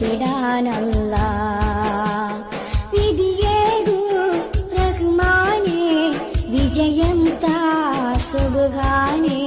കൊടുത്തിടാനല്ല വിധിയേകു റഹ്മാനെ വിജയം താ സുബാനേ